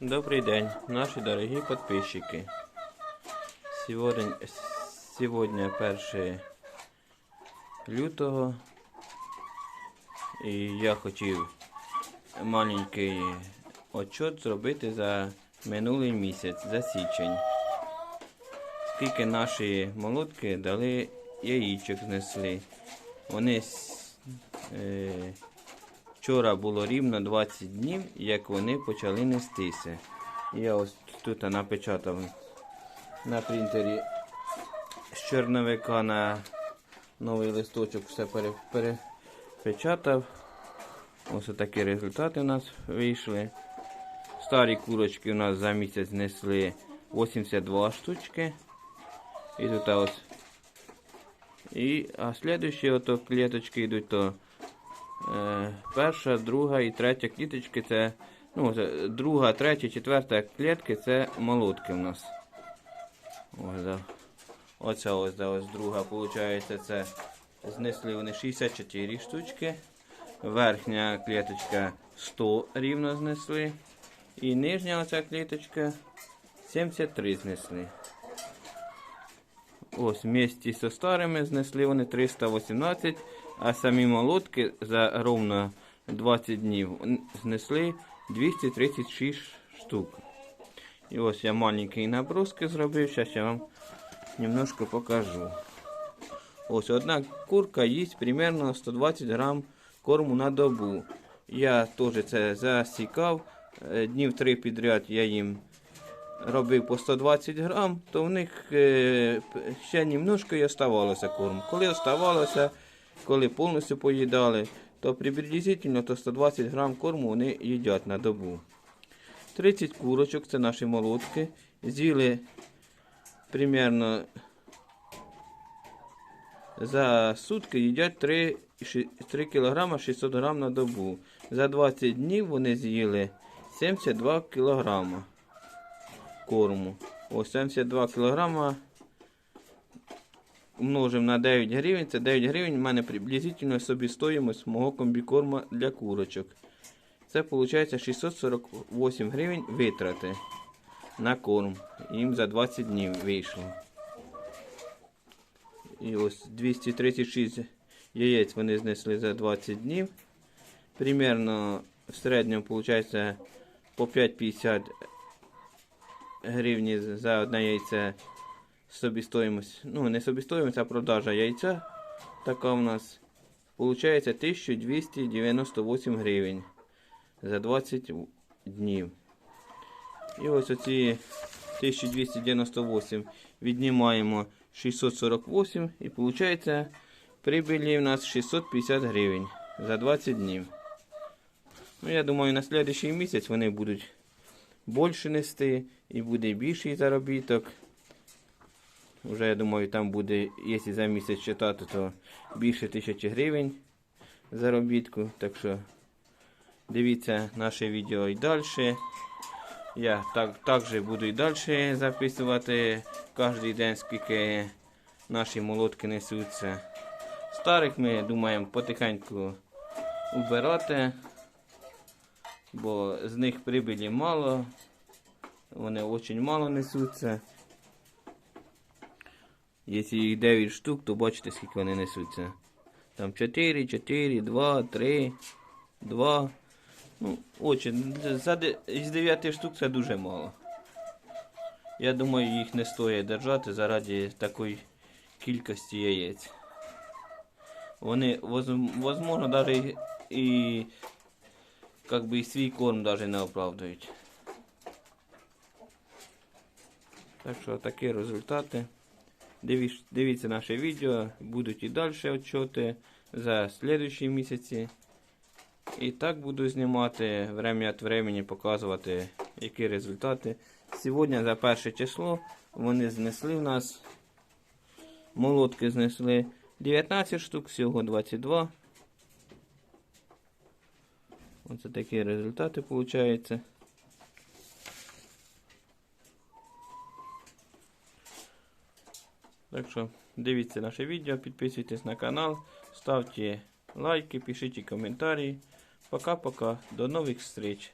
Добрий день, наші дорогі підписчики. Сьогодні, сьогодні 1 лютого. І я хотів маленький отчет зробити за минулий місяць, за січень. Скільки наші молотки дали яєчок знесли. Вони е, Вчора було рівно 20 днів, як вони почали нестися. Я ось тут напечатав на принтері з чорновика на новий листочок все перепечатав. Ось такі результати у нас вийшли. Старі курочки у нас за місяць знесли 82 штучки. І тут ось. І, а слідуючі ото клеточки йдуть то перша, друга і третя кліточки це. Ну, друга, третя, четверта клітки це молотки в нас. Ось, да. Оця ось, да, ось друга, виходить, це знесли вони 64 штучки. Верхня кліточка 100 рівно знесли. І нижня оця кліточка 73 знесли. Ось, вместе зі старими знесли вони 318, а самі молотки за ровно 20 днів знесли 236 штук. І ось я маленький наброски зробив, зараз я вам немножко покажу. Ось одна курка їсть примерно 120 грам корму на добу. Я теж це засікав. Е, Днів три підряд я їм робив по 120 грам, то в них е, ще немножко і оставалося корм. Коли оставалося, коли повністю поїдали, то приблизительно то 120 грам корму вони їдять на добу. 30 курочок, це наші молотки, з'їли примерно за сутки їдять 3, 3 кг 600 грам на добу. За 20 днів вони з'їли 72 кілограма корму. Ось 72 кг умножимо на 9 гривень. Це 9 гривень у мене приблизительно собі мого комбікорма для курочок. Це виходить 648 гривень витрати на корм. Їм за 20 днів вийшло. І ось 236 яєць вони знесли за 20 днів. Примерно в середньому виходить по 5,50 гривні за одне яйце собістоїмость. Ну, не собістоїмость, а продажа яйця. Така у нас виходить 1298 гривень за 20 днів. І ось оці 1298 віднімаємо 648 і виходить прибилі у нас 650 гривень за 20 днів. Ну, я думаю, на наступний місяць вони будуть більше нести і буде більший заробіток. Вже я думаю, там буде, якщо за місяць читати, то більше тисячі гривень заробітку. Так що дивіться наше відео і далі. Я так, також буду і далі записувати кожен день, скільки наші молотки несуться. Старих ми думаємо потихеньку убирати, бо з них прибилі мало. Вони дуже мало несуться. Якщо їх 9 штук, то бачите, скільки вони несуться. Там 4, 4, 2, 3, 2. Ну, очень. Із 9 штук це дуже мало. Я думаю, їх не стоїть держати заради такої кількості яєць. Вони, воз- возможно, навіть і, как би, і свій корм даже не оправдують. Так що такі результати. Дивіться наше відео, будуть і далі отчоти за слідуючі місяці. І так буду знімати время від времени, показувати, які результати. Сьогодні за перше число вони знесли в нас. Молотки знесли 19 штук, всього 22. Оце такі результати виходить. Так що дивіться наше відео, підписуйтесь на канал, ставте лайки, пишіть коментарі. Пока-пока, до нових встреч.